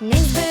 Не